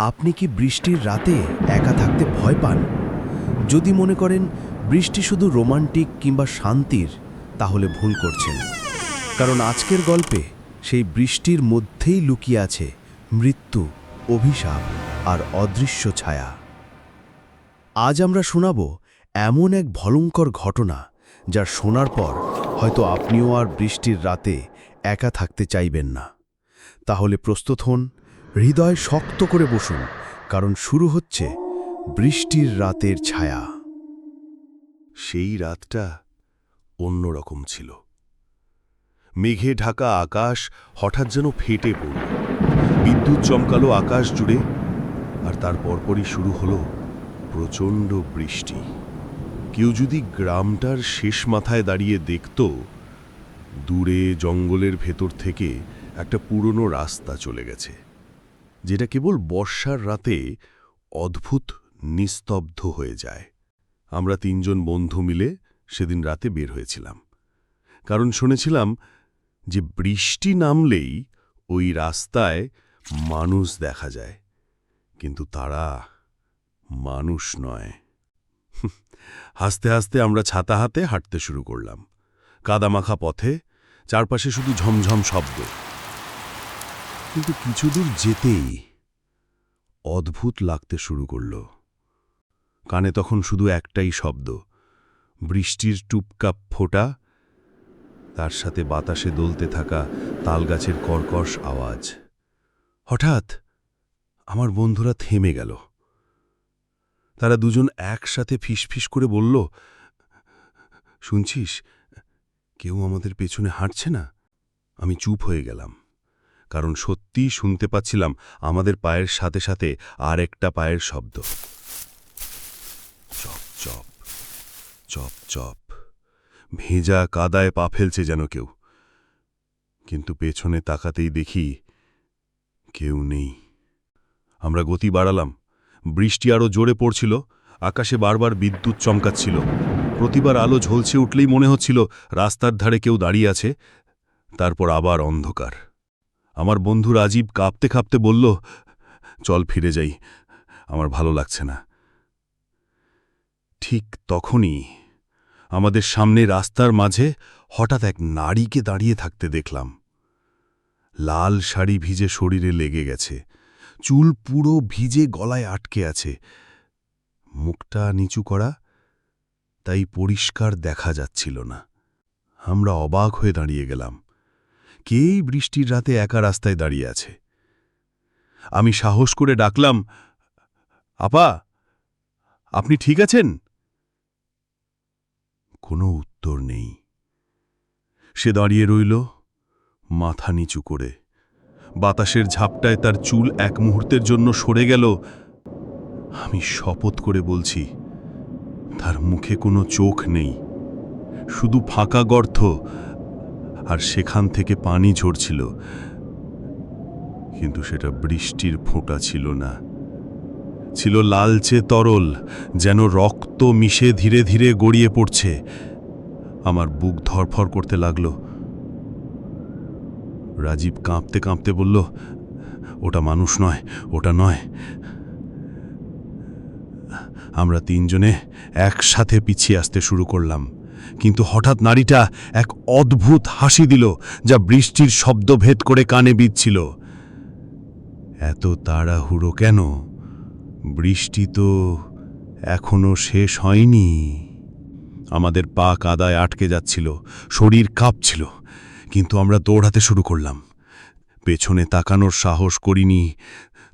আপনি কি বৃষ্টির রাতে একা থাকতে ভয় পান? যদি মনে করেন বৃষ্টি শুধু রোমান্টিক কিংবা শান্তির, তাহলে ভুল করছেন। কারণ আজকের গল্পে সেই বৃষ্টির মধ্যেই লুকিয়ে আছে মৃত্যু, অভিশাপ আর অদৃশ্য ছায়া। আজ আমরা শোনাব এমন এক ভয়ঙ্কর ঘটনা যা শোনার পর হয়তো আপনিও আর বৃষ্টির রাতে একা থাকতে চাইবেন না। তাহলে প্রস্তুত হন হৃদয় শক্ত করে বসুন, কারণ শুরু হচ্ছে বৃষ্টির রাতের ছায়া। সেই রাতটা অন্যরকম ছিল। মেঘে ঢাকা আকাশ হঠাৎ যেন ফেটে পড়ল। বিদ্যুৎ চমকালো আকাশ জুড়ে, আর তার পরপরই শুরু হলো প্রচণ্ড বৃষ্টি। কেউ যদি গ্রামটার শেষ মাথায় দাঁড়িয়ে দেখত, দূরে জঙ্গলের ভেতর থেকে একটা পুরনো রাস্তা চলে গেছে। যেটা কেবল বর্ষার রাতে অদ্ভুত নিস্তব্ধ হয়ে যায়। আমরা তিনজন বন্ধু মিলে সেদিন রাতে বের হয়েছিলাম। কারণ শুনেছিলাম যে বৃষ্টি নামলেই ওই রাস্তায় মানুষ দেখা যায়। কিন্তু তারা মানুষ নয়। হাসতে হাসতে আমরা ছাতা হাতে হাঁটতে শুরু করলাম। কাদামাখা পথে চারপাশে শুধু ঝমঝম শব্দ। কিন্তু কিছু দূর যেতেই অদ্ভুত লাগতে শুরু করল। কানে তখন শুধু একটাই শব্দ, বৃষ্টির টুপকাপ ফোঁটা, তার সাথে বাতাসে দোলতে থাকা তালগাছের কর্কশ আওয়াজ। হঠাৎ আমার বন্ধুরা থেমে গেল। তারা দুজন একসাথে ফিসফিস করে বলল, শুনছিস, কেউ আমাদের পেছনে হাঁটছে না? আমি চুপ হয়ে গেলাম। কারণ সত্যিই শুনতে পাচ্ছিলাম আমাদের পায়ের সাথে সাথে আর একটা পায়ের শব্দ। চপ চপ চপ চপ। ভেজা কাদায় পা ফেলছে যেন কেউ। কিন্তু পেছনে তাকাতেই দেখি কেউ নেই। আমরা গতি বাড়ালাম। বৃষ্টি আরও জোরে পড়ছিল। আকাশে বারবার বিদ্যুৎ চমকাচ্ছিল। প্রতিবার আলো ঝলছে উঠলেই মনে হচ্ছিল রাস্তার ধারে কেউ দাঁড়িয়ে আছে। তারপর আবার অন্ধকার। আমার বন্ধু রাজীব কাঁপতে কাঁপতে বলল, চল ফিরে যাই, আমার ভালো লাগছে না। ঠিক তখনই আমাদের সামনে রাস্তার মাঝে হঠাৎ এক নারীকে দাঁড়িয়ে থাকতে দেখলাম। লাল শাড়ি ভিজে শরীরে লেগে গেছে, চুল পুরো ভিজে গলায় আটকে আছে। মুখটা নিচু করা, তাই পরিষ্কার দেখা যাচ্ছিল না। আমরা অবাক হয়ে দাঁড়িয়ে গেলাম। কেই বৃষ্টির রাতে একা রাস্তায় দাঁড়িয়ে আছে? আমি সাহস করে ডাকলাম, আপা, আপনি ঠিক আছেন? কোনো উত্তর নেই। সে দাঁড়িয়ে রইল, মাথা নিচু করে। বাতাসের ঝাপটায় তার চুল এক মুহূর্তের জন্য সরে গেল। আমি শপথ করে বলছি, তার মুখে কোনো চোখ নেই। শুধু ফাঁকা গর্ত। আর সেখান থেকে পানি ঝরছিল। কিন্তু সেটা বৃষ্টির ফোঁটা ছিল না। ছিল লালচে তরল, যেন রক্ত মিশে ধীরে ধীরে গড়িয়ে পড়ছে। আমার বুক ধরফর করতে লাগল। রাজীব কাঁপতে কাঁপতে বলল, ওটা মানুষ নয়, ওটা নয়। আমরা তিনজনে একসাথে পিছিয়ে আসতে শুরু করলাম। কিন্তু হঠাৎ নারীটা এক অদ্ভুত হাসি দিল, যা বৃষ্টির শব্দ ভেদ করে কানে বিচ্ছিল এত তাড়াহুড়ো কেন? বৃষ্টি তো এখনও শেষ হয়নি। আমাদের পা কাদায় আটকে যাচ্ছিল, শরীর কাঁপছিল, কিন্তু আমরা দৌড়াতে শুরু করলাম। পেছনে তাকানোর সাহস করিনি,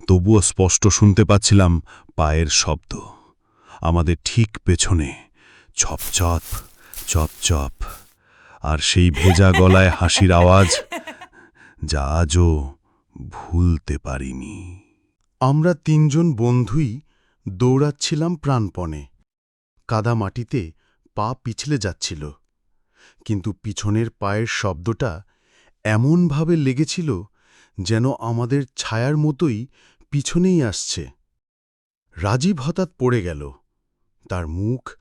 তবুও স্পষ্ট শুনতে পাচ্ছিলাম পায়ের শব্দ। আমাদের ঠিক পেছনে, ছপছপ চপচপ আর সেই ভেজা গলায় হাসির আওয়াজ যা আজও ভুলতে পারিনি। আমরা তিনজন বন্ধুই দৌড়াচ্ছিলাম প্রাণপণে। কাদা মাটিতে পা পিছলে যাচ্ছিল। কিন্তু পিছনের পায়ের শব্দটা এমনভাবে লেগেছিল যেন আমাদের ছায়ার মতোই পিছনেই আসছে। রাজীব হঠাৎ পড়ে গেল। তার মুখ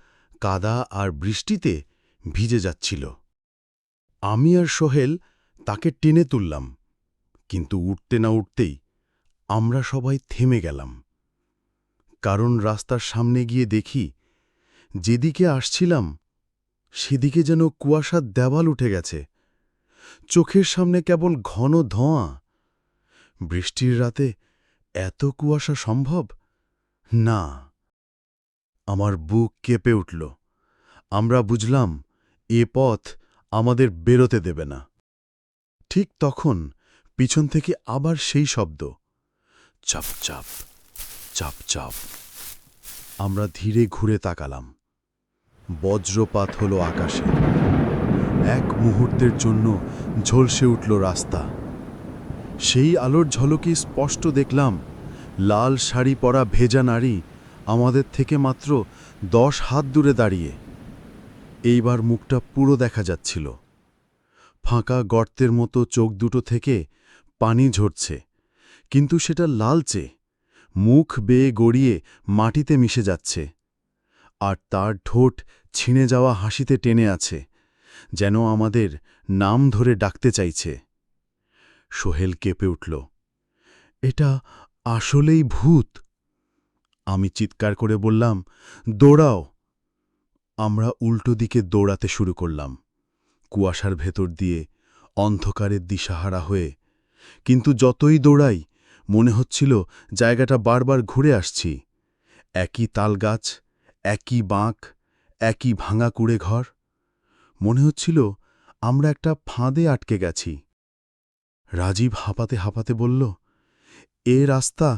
কাদা আর বৃষ্টিতে ভিজে যাচ্ছিল। আমি আর সোহেল তাকে টেনে তুললাম, কিন্তু উঠতে না উঠতেই আমরা সবাই থেমে গেলাম। কারণ রাস্তার সামনে গিয়ে দেখি, যেদিকে আসছিলাম, সেদিকে যেন কুয়াশার দেওয়াল উঠে গেছে। চোখের সামনে কেবল ঘন ধোঁয়া। বৃষ্টির রাতে এত কুয়াশা সম্ভব? না। আমার বুক কেঁপে উঠল। আমরা বুঝলাম, এ পথ আমাদের বেরোতে দেবে না। ঠিক তখন পিছন থেকে আবার সেই শব্দ, চাপ চাপ চাপ চাপ। আমরা ধীরে ঘুরে তাকালাম। বজ্রপাত হল আকাশে। এক মুহূর্তের জন্য ঝলসে উঠল রাস্তা। সেই আলোর ঝলকে স্পষ্ট দেখলাম, লাল শাড়ি পরা ভেজা নারী আমাদের থেকে মাত্র দশ হাত দূরে দাঁড়িয়ে। এইবার মুখটা পুরো দেখা যাচ্ছিল। ফাঁকা গর্তের মতো চোখ দুটো থেকে পানি ঝরছে, কিন্তু সেটা লালচে। মুখ বেয়ে গড়িয়ে মাটিতে মিশে যাচ্ছে। আর তার ঠোঁট ছিঁড়ে যাওয়া হাসিতে টেনে আছে, যেন আমাদের নাম ধরে ডাকতে চাইছে। সোহেল কেঁপে উঠল, এটা আসলেই ভূত! আমি চিৎকার করে বললাম, দৌড়াও। আমরা উল্টো দিকে দৌড়াতে শুরু করলাম, কুয়াশার ভেতর দিয়ে অন্ধকারের দিশাহারা হয়ে। কিন্তু যতই দৌড়াই, মনে হচ্ছিল জায়গাটা বারবার ঘুরে আসছি। একই তালগাছ, একই বাঁক, একই ভাঙা কুড়ে ঘর। মনে হচ্ছিল আমরা একটা ফাঁদে আটকে গেছি। রাজীব হাঁপাতে হাঁপাতে বলল, এ রাস্তা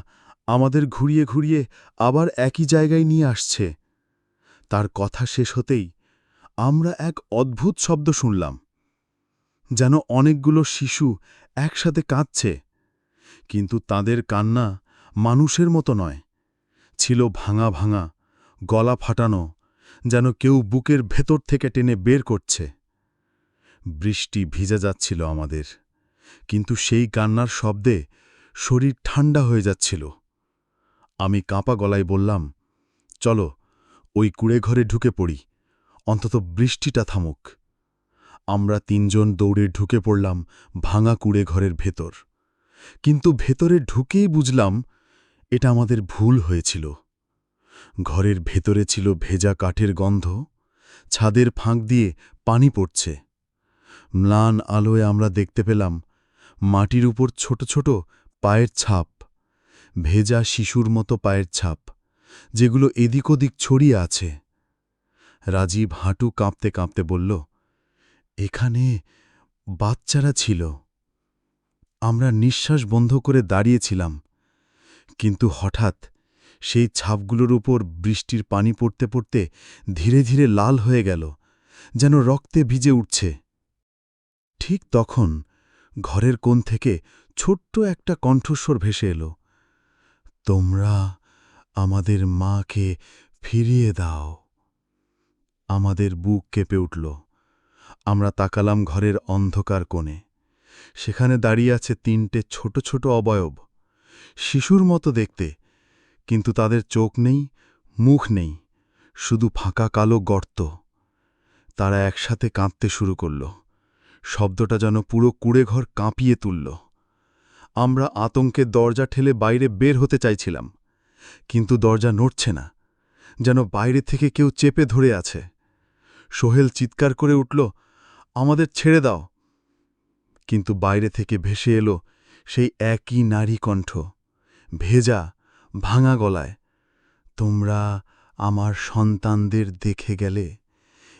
আমাদের ঘুরিয়ে ঘুরিয়ে আবার একই জায়গায় নিয়ে আসছে। তার কথা শেষ হতেই আমরা এক অদ্ভুত শব্দ শুনলাম, যেন অনেকগুলো শিশু একসাথে কাঁদছে। কিন্তু তাদের কান্না মানুষের মতো নয়, ছিল ভাঙা ভাঙা, গলা ফাটানো, যেন কেউ বুকের ভেতর থেকে টেনে বের করছে। বৃষ্টি ভিজে যাচ্ছিল আমাদের, কিন্তু সেই কান্নার শব্দে শরীর ঠান্ডা হয়ে যাচ্ছিল। আমি কাঁপা গলায় বললাম, চলো, ওই কুড়ে ঘরে ঢুকে পড়ি, অন্তত বৃষ্টিটা থামুক। আমরা তিনজন দৌড়ে ঢুকে পড়লাম ভাঙা কুড়ে ঘরের ভেতর। কিন্তু ভেতরে ঢুকেই বুঝলাম এটা আমাদের ভুল হয়েছিল। ঘরের ভেতরে ছিল ভেজা কাঠের গন্ধ, ছাদের ফাঁক দিয়ে পানি পড়ছে। ম্লান আলোয় আমরা দেখতে পেলাম মাটির উপর ছোট ছোট পায়ের ছাপ। ভেজা শিশুর মতো পায়ের ছাপ, যেগুলো এদিক ওদিক ছড়িয়ে আছে। রাজীব হাঁটু কাঁপতে কাঁপতে বলল, এখানে বাচ্চারা ছিল। আমরা নিঃশ্বাস বন্ধ করে দাঁড়িয়েছিলাম, কিন্তু হঠাৎ সেই ছাপগুলোর উপর বৃষ্টির পানি পড়তে পড়তে ধীরে ধীরে লাল হয়ে গেল, যেন রক্তে ভিজে উঠছে। ঠিক তখন ঘরের কোণ থেকে ছোট্ট একটা কণ্ঠস্বর ভেসে এলো। তোমরা আমাদের মাকে ফিরিয়ে দাও। আমাদের বুক কেঁপে উঠল। আমরা তাকালাম ঘরের অন্ধকার কোণে। সেখানে দাঁড়িয়ে আছে তিনটে ছোট ছোট অবয়ব। শিশুর মতো দেখতে, কিন্তু তাদের চোখ নেই, মুখ নেই, শুধু ফাঁকা কালো গর্ত। তারা একসাথে কাঁদতে শুরু করল। শব্দটা যেন পুরো কুড়েঘর কাঁপিয়ে তুলল। আমরা আতঙ্কে দরজা ঠেলে বাইরে বের হতে চাইছিলাম, কিন্তু দরজা নড়ছে না, যেন বাইরে থেকে কেউ চেপে ধরে আছে। সোহেল চিৎকার করে উঠল, আমাদের ছেড়ে দাও। কিন্তু বাইরে থেকে ভেসে এলো সেই একই নারী কণ্ঠ, ভেজা, ভাঙা গলায়, তোমরা আমার সন্তানদের দেখে গেলে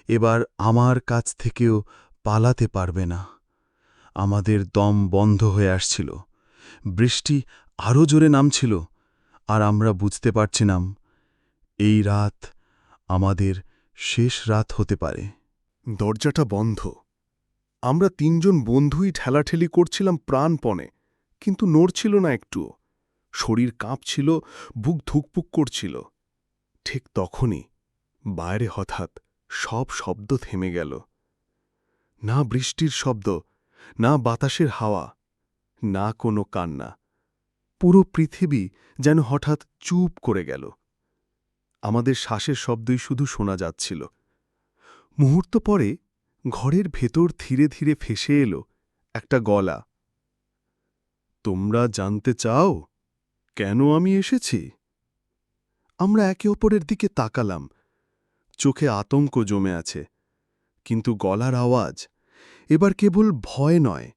এবার আমার কাছ থেকেও পালাতে পারবে না। আমাদের দম বন্ধ হয়ে আসছিল। বৃষ্টি আরও জোরে নামছিল, আর আমরা বুঝতে পারছিলাম, এই রাত আমাদের শেষ রাত হতে পারে। দরজাটা বন্ধ। আমরা তিনজন বন্ধুই ঠেলাঠেলি করছিলাম প্রাণপণে, কিন্তু নড়ছিল না একটুও। শরীর কাঁপছিল, বুক ধুকপুক করছিল। ঠিক তখনই বাইরে হঠাৎ সব শব্দ থেমে গেল। না বৃষ্টির শব্দ, না বাতাসের হাওয়া না কোনো কান্না। পুরো পৃথিবী যেন হঠাৎ চুপ করে গেল। আমাদের শ্বাসের শব্দই শুধু শোনা যাচ্ছিল। মুহূর্ত পরে ঘরের ভেতর ধীরে ধীরে ফেসে এলো একটা গলা। তোমরা জানতে চাও কেন আমি এসেছি? আমরা একে অপরের দিকে তাকালাম। চোখে আতঙ্ক জমে আছে। কিন্তু গলার আওয়াজ এবার কেবল ভয় নয়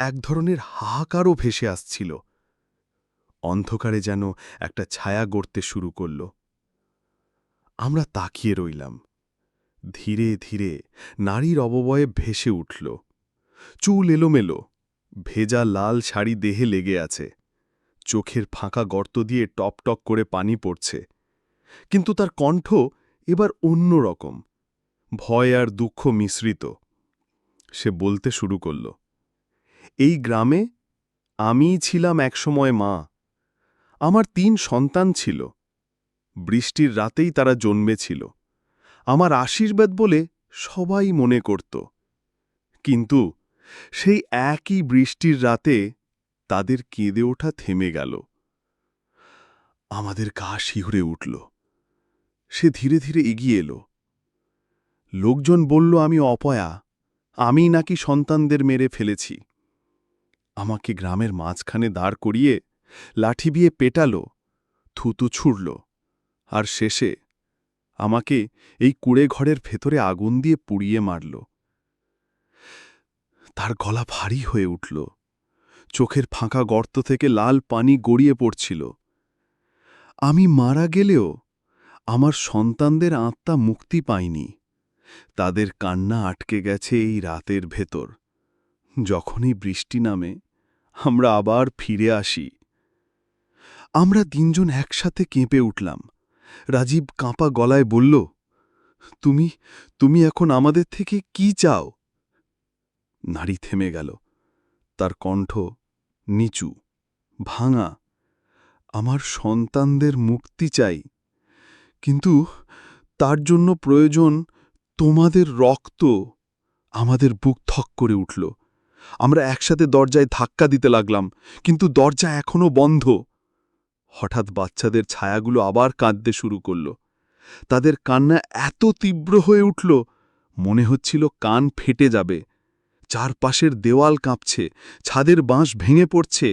এক ধরনের হাহাকারও ভেসে আসছিল। অন্ধকারে যেন একটা ছায়া গড়তে শুরু করল। আমরা তাকিয়ে রইলাম। ধীরে ধীরে নারীর অববয়ে ভেসে উঠল। চুল এলোমেলো, ভেজা লাল শাড়ি দেহে লেগে আছে। চোখের ফাঁকা গর্ত দিয়ে টপ টপ করে পানি পড়ছে। কিন্তু তার কণ্ঠ এবার অন্য রকম। ভয় আর দুঃখ মিশ্রিত। সে বলতে শুরু করল এই গ্রামে আমিই ছিলাম একসময় মা। আমার তিন সন্তান ছিল। বৃষ্টির রাতেই তারা জন্মেছিল। আমার আশীর্বাদ বলে সবাই মনে করত। কিন্তু সেই একই বৃষ্টির রাতে তাদের কেঁদে ওঠা থেমে গেল। আমাদের গা শিহরে উঠল। সে ধীরে ধীরে এগিয়ে এলো। লোকজন বলল, আমি অপয়া। আমি নাকি সন্তানদের মেরে ফেলেছি। আমাকে গ্রামের মাঝখানে দাঁড় করিয়ে লাঠি দিয়ে পেটাল, থুতু ছুড়ল, আর শেষে আমাকে এই কুড়ে ঘরের ভেতরে আগুন দিয়ে পুড়িয়ে মারল। তার গলা ভারী হয়ে উঠল, চোখের ফাঁকা গর্ত থেকে লাল পানি গড়িয়ে পড়ছিল। আমি মারা গেলেও আমার সন্তানদের আত্মা মুক্তি পায়নি, তাদের কান্না আটকে গেছে এই রাতের ভেতর, যখনই বৃষ্টি নামে আমরা আবার ফিরে আসি। আমরা তিনজন একসাথে কেঁপে উঠলাম। রাজীব কাঁপা গলায় বলল, তুমি তুমি এখন আমাদের থেকে কি চাও? নারী থেমে গেল। তার কণ্ঠ নিচু, ভাঙা, আমার সন্তানদের মুক্তি চাই, কিন্তু তার জন্য প্রয়োজন তোমাদের রক্ত। আমাদের বুক থক করে উঠল। আমরা একসাথে দরজায় ধাক্কা দিতে লাগলাম, কিন্তু দরজা এখনও বন্ধ। হঠাৎ বাচ্চাদের ছায়াগুলো আবার কাঁদতে শুরু করল। তাদের কান্না এত তীব্র হয়ে উঠল, মনে হচ্ছিল কান ফেটে যাবে। চারপাশের দেওয়াল কাঁপছে, ছাদের বাঁশ ভেঙে পড়ছে।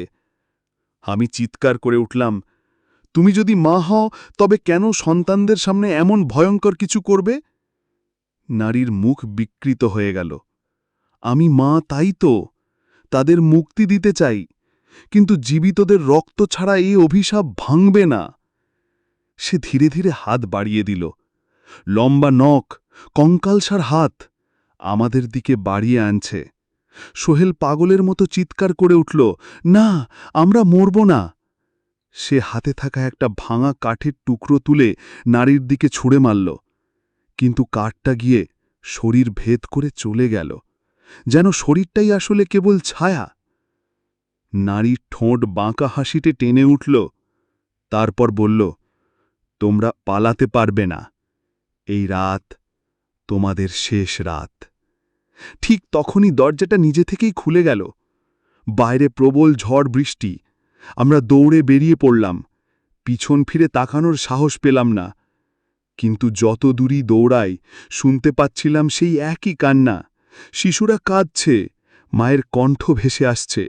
আমি চিৎকার করে উঠলাম, তুমি যদি মা হও, তবে কেন সন্তানদের সামনে এমন ভয়ঙ্কর কিছু করবে? নারীর মুখ বিকৃত হয়ে গেল। আমি মা তাই তো। তাদের মুক্তি দিতে চাই। কিন্তু জীবিতদের রক্ত ছাড়া এই অভিশাপ ভাঙবে না। সে ধীরে ধীরে হাত বাড়িয়ে দিল। লম্বা নখ কঙ্কালসার হাত আমাদের দিকে বাড়িয়ে আনছে। সোহেল পাগলের মতো চিৎকার করে উঠল, না, আমরা মরব না। সে হাতে থাকা একটা ভাঙা কাঠের টুকরো তুলে নারীর দিকে ছুঁড়ে মারল। কিন্তু কাঠটা গিয়ে শরীর ভেদ করে চলে গেল। যেন শরীরটাই আসলে কেবল ছায়া। নারীর ঠোঁট বাঁকা হাসিতে টেনে উঠল, তারপর বলল, তোমরা পালাতে পারবে না। এই রাত তোমাদের শেষ রাত। ঠিক তখনই দরজাটা নিজে থেকেই খুলে গেল। বাইরে প্রবল ঝড় বৃষ্টি। আমরা দৌড়ে বেরিয়ে পড়লাম। পিছন ফিরে তাকানোর সাহস পেলাম না। কিন্তু যত দূরই দৌড়াই, শুনতে পাচ্ছিলাম সেই একই কান্না। শিশুরা কাঁদছে, মায়ের কণ্ঠ ভেসে আসছে,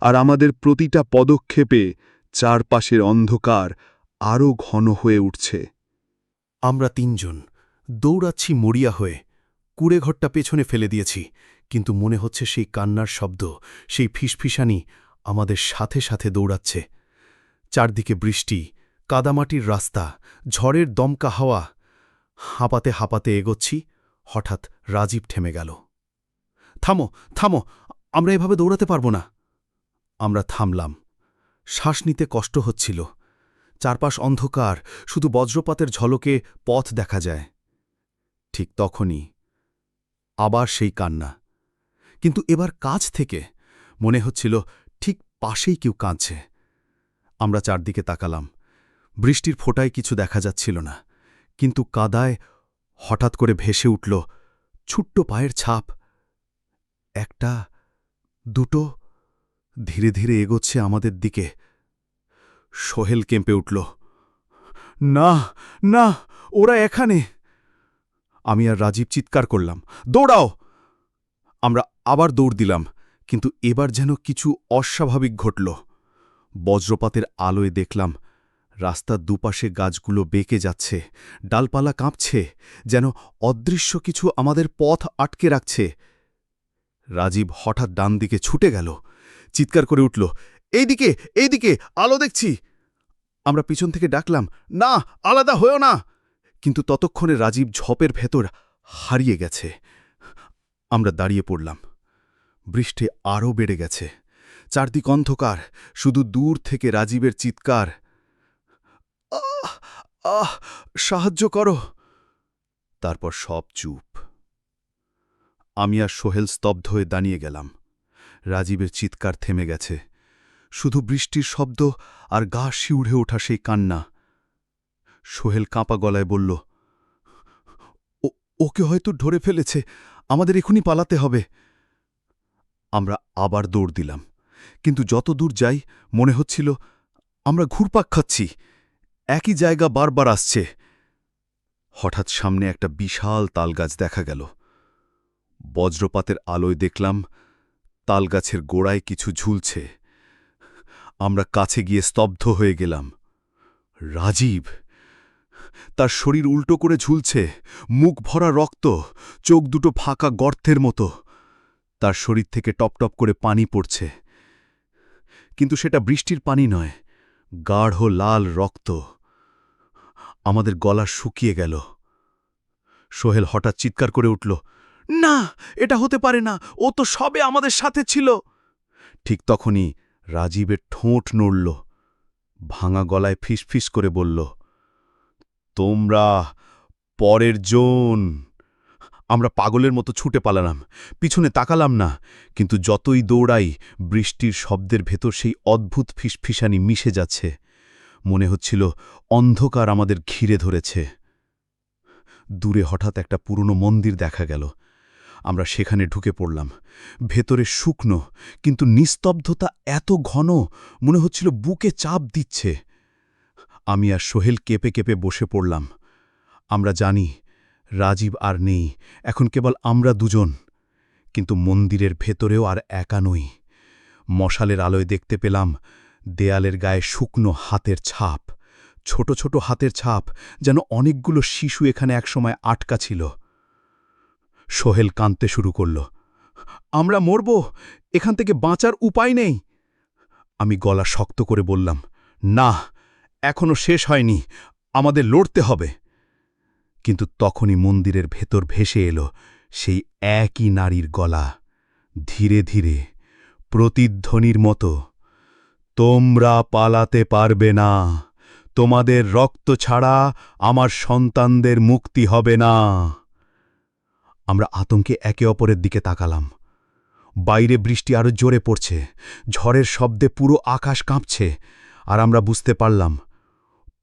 আর আমাদের প্রতিটা পদক্ষেপে চারপাশের অন্ধকার আরও ঘন হয়ে উঠছে। আমরা তিনজন, দৌড়াচ্ছি মরিয়া হয়ে, কুড়েঘরটা পেছনে ফেলে দিয়েছি, কিন্তু মনে হচ্ছে সেই কান্নার শব্দ, সেই ফিসফিসানি আমাদের সাথে সাথে দৌড়াচ্ছে। চারদিকে বৃষ্টি, কাদামাটির রাস্তা, ঝড়ের দমকা হাওয়া, হাঁপাতে হাঁপাতে এগোচ্ছি, হঠাৎ রাজীব থেমে গেল। থামো থামো, আমরা এভাবে দৌড়াতে পারব না। আমরা থামলাম। শ্বাস নিতে কষ্ট হচ্ছিল। চারপাশ অন্ধকার, শুধু বজ্রপাতের ঝলকে পথ দেখা যায়। ঠিক তখনই আবার সেই কান্না। কিন্তু এবার কাছ থেকে মনে হচ্ছিল, ঠিক পাশেই কেউ কাঁদছে। আমরা চারদিকে তাকালাম। বৃষ্টির ফোঁটায় কিছু দেখা যাচ্ছিল না। কিন্তু কাদায় হঠাৎ করে ভেসে উঠল ছোট্ট পায়ের ছাপ। একটা, দুটো ধীরে ধীরে এগোচ্ছে আমাদের দিকে। সোহেল কেঁপে উঠল, না না, ওরা এখানে! আমি আর রাজীব চিৎকার করলাম, দৌড়াও! আমরা আবার দৌড় দিলাম, কিন্তু এবার যেন কিছু অস্বাভাবিক ঘটল। বজ্রপাতের আলোয় দেখলাম, রাস্তার দুপাশে গাছগুলো বেঁকে যাচ্ছে, ডালপালা কাঁপছে, যেন অদৃশ্য কিছু আমাদের পথ আটকে রাখছে। রাজীব হঠাৎ ডান দিকে ছুটে গেল। চিৎকার করে উঠল, এইদিকে এইদিকে, আলো দেখছি। আমরা পিছন থেকে ডাকলাম, না, আলাদা হয়েও না। কিন্তু ততক্ষণে রাজীব ঝপের ভেতর হারিয়ে গেছে। আমরা দাঁড়িয়ে পড়লাম। বৃষ্টি আরও বেড়ে গেছে। চারদিক অন্ধকার, শুধু দূর থেকে রাজীবের চিৎকার। আহ, সাহায্য করো। তারপর সব চুপ। আমি আর সোহেল স্তব্ধ হয়ে দাঁড়িয়ে গেলাম। রাজীবের চিৎকার থেমে গেছে। শুধু বৃষ্টির শব্দ আর গা শিউড়ে ওঠা সেই কান্না। সোহেল কাঁপা গলায় বলল, "ও- ওকে হয়তো ধরে ফেলেছে। আমাদের এখনই পালাতে হবে। আমরা আবার দৌড় দিলাম। কিন্তু যত দূর যাই, মনে হচ্ছিল আমরা ঘুরপাক খাচ্ছি। একই জায়গা বারবার আসছে। হঠাৎ সামনে একটা বিশাল তালগাছ দেখা গেল। বজ্রপাতের আলোয় দেখলাম তালগাছের গোড়ায় কিছু ঝুলছে। আমরা কাছে গিয়ে স্তব্ধ হয়ে গেলাম। রাজীব! তার শরীর উল্টো করে ঝুলছে, মুখ ভরা রক্ত, চোখ দুটো ফাঁকা গর্তের মতো। তার শরীর থেকে টপটপ করে পানি পড়ছে। কিন্তু সেটা বৃষ্টির পানি নয়, গাঢ় লাল রক্ত। আমাদের গলা শুকিয়ে গেল। সোহেল হঠাৎ চিৎকার করে উঠল না, এটা হতে পারে না। ও তো সবে আমাদের সাথে ছিল। ঠিক তখনই রাজীবের ঠোঁট নড়ল। ভাঙা গলায় ফিসফিস করে বলল, তোমরা পরের জন। আমরা পাগলের মতো ছুটে পালালাম, পিছনে তাকালাম না, কিন্তু যতই দৌড়াই, বৃষ্টির শব্দের ভেতর সেই অদ্ভুত ফিসফিসানি মিশে যাচ্ছে। মনে হচ্ছিল অন্ধকার আমাদের ঘিরে ধরেছে। দূরে হঠাৎ একটা পুরনো মন্দির দেখা গেল। আমরা সেখানে ঢুকে পড়লাম। ভেতরে শুকনো, কিন্তু নিস্তব্ধতা এত ঘন, মনে হচ্ছিল বুকে চাপ দিচ্ছে। আমি আর সোহেল কেঁপে কেঁপে বসে পড়লাম। আমরা জানি, রাজীব আর নেই, এখন কেবল আমরা দুজন। কিন্তু মন্দিরের ভেতরেও আর একা নই। মশালের আলোয় দেখতে পেলাম, দেয়ালের গায়ে শুকনো হাতের ছাপ। ছোট ছোট হাতের ছাপ, যেন অনেকগুলো শিশু এখানে একসময় আটকা ছিল। সোহেল কাঁদতে শুরু করল। আমরা মরব, এখান থেকে বাঁচার উপায় নেই। আমি গলা শক্ত করে বললাম, না, এখনও শেষ হয়নি, আমাদের লড়তে হবে। কিন্তু তখনই মন্দিরের ভেতর ভেসে এলো সেই একই নারীর গলা। ধীরে ধীরে, প্রতিধ্বনির মতো, তোমরা পালাতে পারবে না, তোমাদের রক্ত ছাড়া আমার সন্তানদের মুক্তি হবে না। আমরা আতঙ্কে একে অপরের দিকে তাকালাম। বাইরে বৃষ্টি আরও জোরে পড়ছে, ঝড়ের শব্দে পুরো আকাশ কাঁপছে, আর আমরা বুঝতে পারলাম,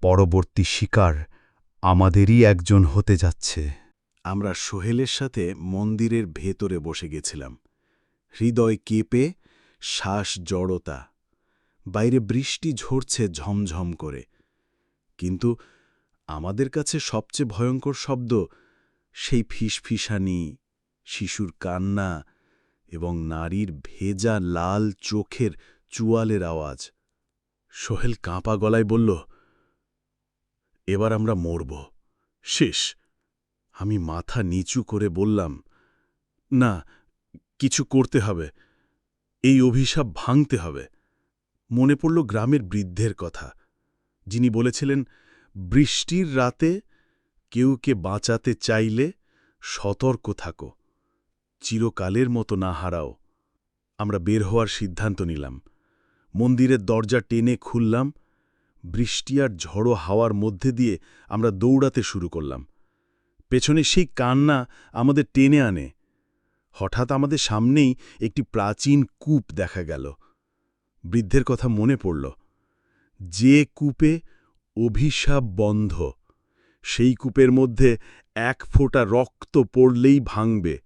পরবর্তী শিকার আমাদেরই একজন হতে যাচ্ছে। আমরা সোহেলের সাথে মন্দিরের ভেতরে বসে গেছিলাম। হৃদয় কেঁপে শ্বাস জড়তা, বাইরে বৃষ্টি ঝরছে ঝমঝম করে। কিন্তু আমাদের কাছে সবচেয়ে ভয়ঙ্কর শব্দ সেই ফিসফিসানি, শিশুর কান্না এবং নারীর ভেজা লাল চোখের চুয়ালের আওয়াজ। সোহেল কাঁপা গলায় বলল, এবার আমরা মরব। শেষ। আমি মাথা নিচু করে বললাম, না, কিছু করতে হবে। এই অভিশাপ ভাঙতে হবে। মনে পড়ল গ্রামের বৃদ্ধের কথা। যিনি বলেছিলেন, বৃষ্টির রাতে কেউকে বাঁচাতে চাইলে সতর্ক থাকো। চিরকালের মতো না হারাও। আমরা বের হওয়ার সিদ্ধান্ত নিলাম। মন্দিরের দরজা টেনে খুললাম। বৃষ্টি আর ঝড়ো হাওয়ার মধ্যে দিয়ে আমরা দৌড়াতে শুরু করলাম। পেছনে সেই কান্না আমাদের টেনে আনে। হঠাৎ আমাদের সামনেই একটি প্রাচীন কূপ দেখা গেল। বৃদ্ধের কথা মনে পড়ল। যে কূপে অভিশাপ বন্ধ। সেই কূপের মধ্যে এক ফোঁটা রক্ত পড়লেই ভাঙবে।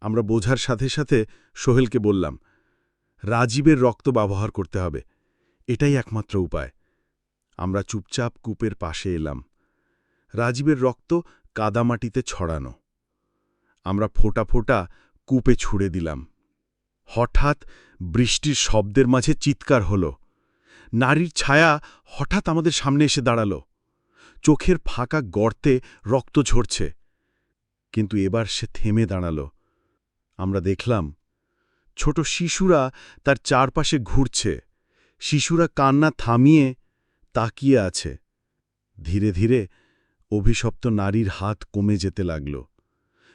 আমরা বোঝার সাথে সাথে সোহেলকে বললাম, রাজীবের রক্ত ব্যবহার করতে হবে। এটাই একমাত্র উপায়। আমরা চুপচাপ কূপের পাশে এলাম। রাজীবের রক্ত কাদামাটিতে ছড়ানো। আমরা ফোঁটা ফোঁটা কূপে ছুঁড়ে দিলাম। হঠাৎ বৃষ্টির শব্দের মাঝে চিৎকার হল। নারীর ছায়া হঠাৎ আমাদের সামনে এসে দাঁড়াল। চোখের ফাঁকা গর্তে রক্ত ঝরছে। কিন্তু এবার সে থেমে দাঁড়াল। আমরা দেখলাম, ছোট শিশুরা তার চারপাশে ঘুরছে। শিশুরা কান্না থামিয়ে তাকিয়ে আছে। ধীরে ধীরে অভিশপ্ত নারীর হাত কমে যেতে লাগল।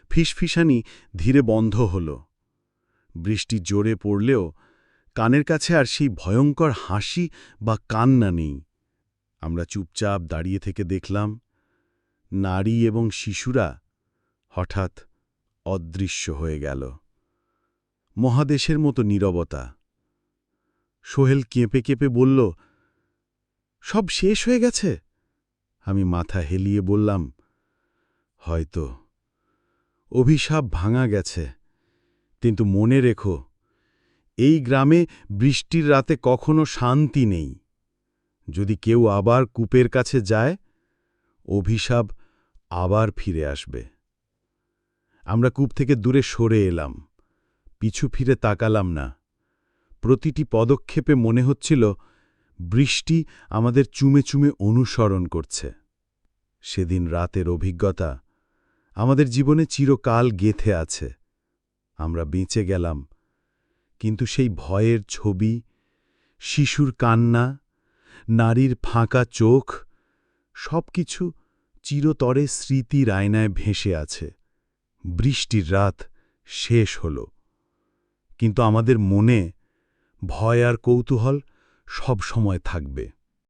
ফিসফিসানি ধীরে বন্ধ হল। বৃষ্টি জোরে পড়লেও কানের কাছে আর সেই ভয়ঙ্কর হাসি বা কান্না নেই। আমরা চুপচাপ দাঁড়িয়ে থেকে দেখলাম, নারী এবং শিশুরা হঠাৎ অদৃশ্য হয়ে গেল। মহাদেশের মতো নীরবতা। সোহেল কেঁপে কেঁপে বলল, সব শেষ হয়ে গেছে? আমি মাথা হেলিয়ে বললাম, হয়তো। অভিশাপ ভাঙা গেছে। কিন্তু মনে রেখো, এই গ্রামে বৃষ্টির রাতে কখনো শান্তি নেই। যদি কেউ আবার কূপের কাছে যায়, অভিশাপ আবার ফিরে আসবে। আমরা কূপ থেকে দূরে সরে এলাম, পিছু ফিরে তাকালাম না। প্রতিটি পদক্ষেপে মনে হচ্ছিল বৃষ্টি আমাদের চুমে চুমে অনুসরণ করছে। সেদিন রাতের অভিজ্ঞতা আমাদের জীবনে চিরকাল গেথে আছে। আমরা বেঁচে গেলাম, কিন্তু সেই ভয়ের ছবি, শিশুর কান্না নারীর ফাঁকা চোখ সব কিছু চিরতরে স্মৃতি রায়নায় ভেসে আছে। বৃষ্টির রাত শেষ হল। কিন্তু আমাদের মনে ভয় আর কৌতূহল সব সময় থাকবে।